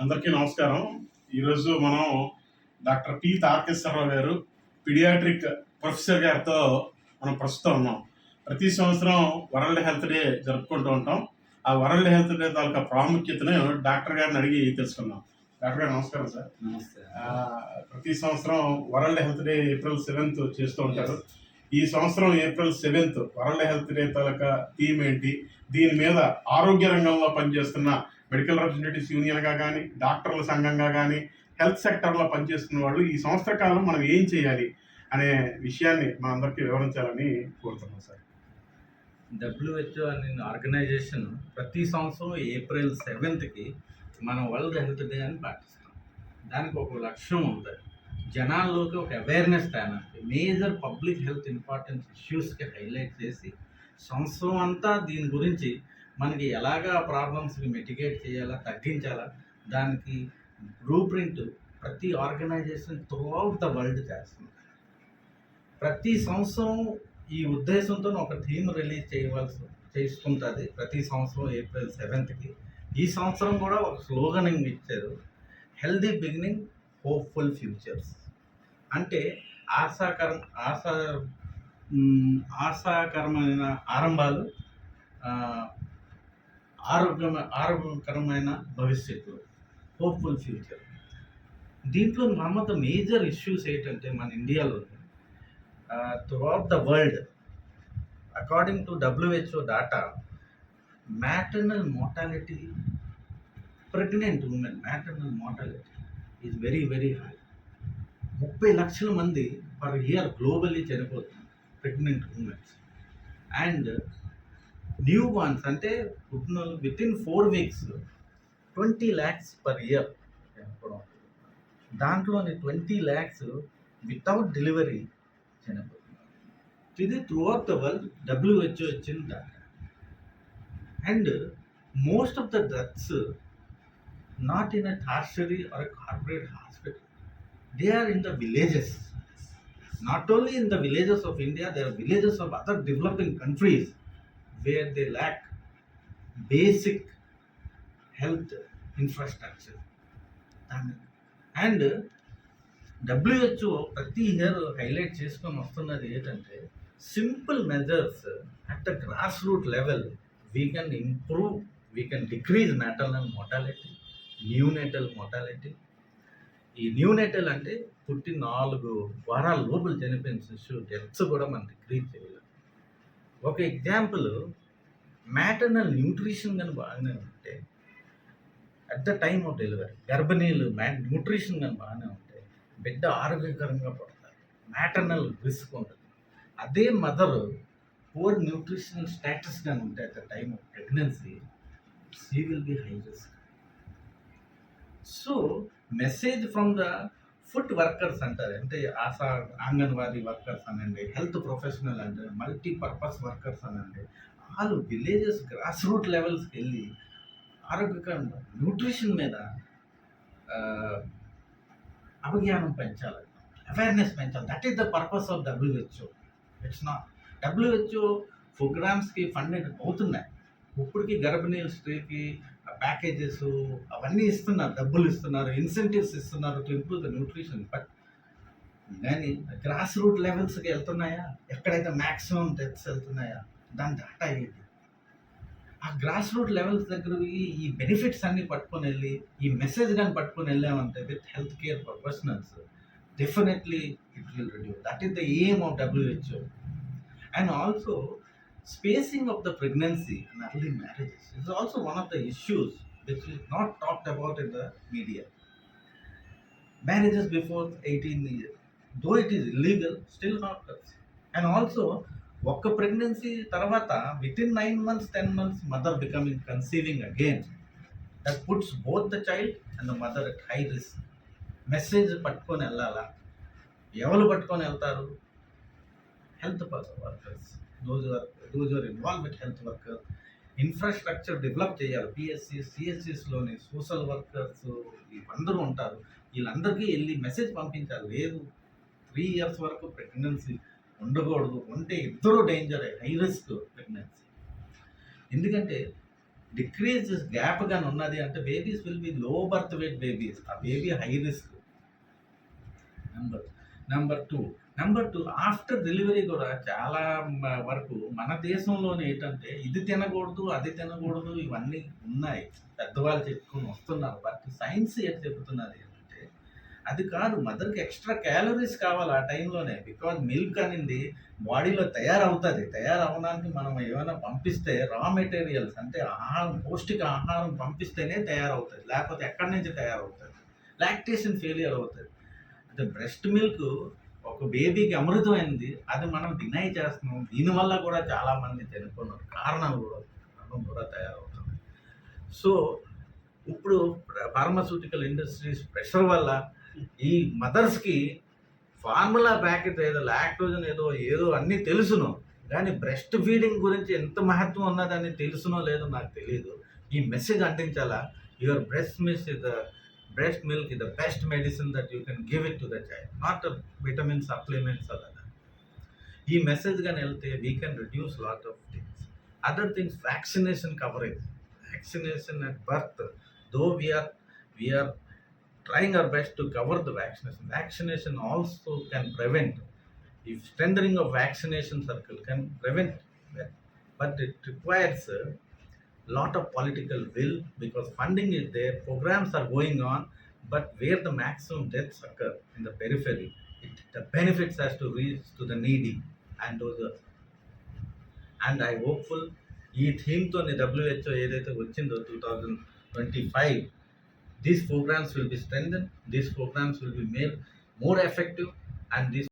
అందరికీ నమస్కారం. ఈరోజు మనం డాక్టర్ పి తారకేశ్వరరావు గారు పిడియాట్రిక్ ప్రొఫెసర్ గారితో మనం ప్రస్తుతం ఉన్నాం. ప్రతి సంవత్సరం వరల్డ్ హెల్త్ డే జరుపుకుంటూ ఉంటాం. ఆ వరల్డ్ హెల్త్ డే తాలూకా ప్రాముఖ్యతను డాక్టర్ గారిని అడిగి తెలుసుకుందాం. డాక్టర్ గారు నమస్కారం సార్. నమస్తే. ప్రతి సంవత్సరం world health day April seventh చేస్తూ ఉంటారు. ఈ సంవత్సరం April seventh world health day తాలూకా థీమ్ ఏంటి? దీని మీద ఆరోగ్య రంగంలో పనిచేస్తున్న మెడికల్ రిప్రజెంటేటివ్స్ యూనియన్గా కానీ డాక్టర్ల సంఘంగా కానీ హెల్త్ సెక్టర్లో పనిచేస్తున్న వాళ్ళు ఈ సంవత్సర కాలం మనం ఏం చేయాలి అనే విషయాన్ని మనందరికీ వివరించాలని కోరుతున్నాం సార్. డబ్ల్యూహెచ్ఓ అనే ఆర్గనైజేషన్ ప్రతి సంవత్సరం ఏప్రిల్ సెవెంత్కి మనం వరల్డ్ హెల్త్ డే అని పాటిస్తాం. దానికి ఒక లక్ష్యం ఉంది జనాల్లోకి ఒక అవేర్నెస్ తేనాలి మేజర్ పబ్లిక్ హెల్త్ ఇంపార్టెన్స్ ఇష్యూస్కి హైలైట్ చేసి సంవత్సరం అంతా దీని గురించి మనకి ఎలాగా ప్రాబ్లమ్స్ని మెటిగేట్ చేయాలా తగ్గించాలా దానికి బ్లూ ప్రింట్ ప్రతి organisation throughout the world చేస్తుంది. ప్రతి సంవత్సరం ఈ ఉద్దేశంతో ఒక థీమ్ రిలీజ్ చేయవలసి చేసుకుంటుంది ప్రతి సంవత్సరం ఏప్రిల్ సెవెంత్కి ఈ సంవత్సరం కూడా ఒక స్లోగనింగ్ ఇచ్చారు. Healthy beginning hopeful futures. అంటే ఆశాకరం ఆశా ఆశాకరమైన ఆరంభాలు ఆరోగ్యమ ఆరోగ్యకరమైన భవిష్యత్తు హోప్ఫుల్ ఫ్యూచర్. దీంట్లో మమ్మత మేజర్ ఇష్యూస్ ఏంటంటే మన ఇండియాలో throughout the world according to WHO data maternal mortality pregnant women maternal mortality is very very high ముప్పై లక్షల మంది పర్ ఇయర్ గ్లోబల్లీ చనిపోతున్నారు pregnant womens and newborns అంటే పుట్టిన within four weeks twenty lakhs per year చనిపోవడం. దాంట్లోని twenty lakhs without delivery చనిపోతున్నారు ఇది throughout the world WHO ఇచ్చిన data and most of the drugs not in a tertiary or corporate hospital they are in the villages not only in the villages of India they are villages of other developing countries where they lack basic health infrastructure and WHO ప్రతి year highlight చేసుకొని వస్తున్నది ఏంటంటే simple measures at the grass root level we can improve we can decrease and mortality neonatal mortality ఈ neonatal అంటే పుట్టి నాలుగు వారాల లోపల చనిపోయిన శిశువు డెత్స్ కూడా మనం డిక్రీజ్ చేయలేదు. ఒక ఎగ్జాంపుల్ మ్యాటర్నల్ న్యూట్రిషన్ కానీ బాగానే ఉంటే at the time of delivery గర్భిణీలు మ్యా న్యూట్రిషన్ కానీ బాగానే ఉంటే బిడ్డ ఆరోగ్యకరంగా పడతారు మ్యాటర్నల్ రిస్క్ ఉంటుంది అదే మదర్ పూర్ న్యూట్రిషనల్ స్టేటస్ కానీ ఉంటే at the time of pregnancy she will be high risk so message from the food workers అంటారు. అంటే ఆశా అంగన్వాడీ వర్కర్స్ అనండి హెల్త్ ప్రొఫెషనల్ అంటే మల్టీపర్పస్ వర్కర్స్ అనండి. వాళ్ళు విలేజెస్ గ్రాస్ రూట్ లెవెల్స్కి వెళ్ళి ఆరోగ్యకరంగా న్యూట్రిషన్ మీద అవజ్ఞానం పెంచాలి. అవేర్నెస్ పెంచాలి. That is the purpose of WHO. It's not. WHO ప్రోగ్రామ్స్కి funded అవుతున్నాయి. ఇప్పటికి గర్భిణీ స్త్రీకి ప్యాకేజెస్ అవన్నీ ఇస్తున్నారు డబ్బులు ఇస్తున్నారు ఇన్సెంటివ్స్ ఇస్తున్నారు to improve the nutrition but కానీ గ్రాస్ రూట్ లెవెల్స్కి వెళ్తున్నాయా? ఎక్కడైతే మ్యాక్సిమం డెత్స్ వెళ్తున్నాయా? దాని డాటా ఏంటి? ఆ గ్రాస్ రూట్ లెవెల్స్ దగ్గరకి ఈ బెనిఫిట్స్ అన్ని పట్టుకొని వెళ్ళి ఈ మెసేజ్ కానీ పట్టుకొని వెళ్ళామంటే with health care professionals definitely it will reduce that is the aim of WHO and also spacing of the pregnancy and early marriages is also one of the issues which is not talked about in the media. Marriages before 18 years, though it is illegal, still not occurs. And also, ఒక్క pregnancy తర్వాత within nine months ten months mother becoming conceiving again that puts both the child and the mother at high risk message పట్టుకొని వెళ్ళాలా ఎవరు పట్టుకొని వెళ్తారు health workers those are those are involve with health worker infrastructure develop చేయాలి. PSC సిఎస్సిస్లోని social workers వీళ్ళందరూ ఉంటారు. వీళ్ళందరికీ వెళ్ళి మెసేజ్ పంపించాలి. లేదు త్రీ ఇయర్స్ వరకు ప్రెగ్నెన్సీ ఉండకూడదు. ఉంటే ఇద్దరు డేంజరే హై రిస్క్ ప్రెగ్నెన్సీ ఎందుకంటే డిక్రీజ్ గ్యాప్ కానీ ఉన్నది అంటే babies will be low birth weight babies ఆ baby high risk number number two number two after delivery కూడా చాలా వరకు మన దేశంలోనే ఏంటంటే ఇది తినకూడదు అది తినకూడదు ఇవన్నీ ఉన్నాయి. పెద్దవాళ్ళు చెప్పుకొని వస్తున్నారు. బట్ సైన్స్ ఏం చెబుతున్నది ఏంటంటే అది కాదు మదర్కి ఎక్స్ట్రా క్యాలరీస్ కావాలి ఆ టైంలోనే. బికాజ్ మిల్క్ అనేది బాడీలో తయారవుతుంది. తయారవడానికి మనం ఏమైనా పంపిస్తే రా మెటీరియల్స్ అంటే ఆహారం పౌష్టిక ఆహారం పంపిస్తేనే తయారవుతుంది. లేకపోతే ఎక్కడి నుంచి తయారవుతుంది? లాక్టేషన్ ఫెయిలియర్ అవుతుంది. అంటే బ్రెస్ట్ మిల్క్ ఒక బేబీకి అమృతమైంది అది మనం డినై చేస్తున్నాం. దీనివల్ల కూడా చాలా చనిపోయిన కారణాలు కూడా కారణం కూడా తయారవుతుంది సో ఇప్పుడు ఫార్మస్యూటికల్ ఇండస్ట్రీస్ ప్రెషర్ వల్ల ఈ మదర్స్కి ఫార్ములా ప్యాకెట్ ఏదో లాక్టోజన్ ఏదో ఏదో అన్నీ తెలుసును. కానీ బ్రెస్ట్ ఫీడింగ్ గురించి ఎంత మహత్వం ఉన్నదని తెలుసునో లేదో నాకు తెలియదు ఈ message అందించాలా? Your breast miss is the breast milk is the best medicine that you can give it to the child not vitamin supplements other ఈ మెసేజ్ కానీ వెళ్తే we can reduce lot of things other things vaccination coverage vaccination at birth though we are we are trying our best to cover the vaccination. Vaccination also can prevent. If strengthening of vaccination circle can prevent that, but it requires a lot of political will because funding is there, programs are going on, but where the maximum deaths occur in the periphery, it, the benefits has to reach to the needy and those are and I hopeful ఈ థీమ్తో WHO ఏదైతే వచ్చిందో two thousand twenty five these programs will be strength these programs will be made more effective and this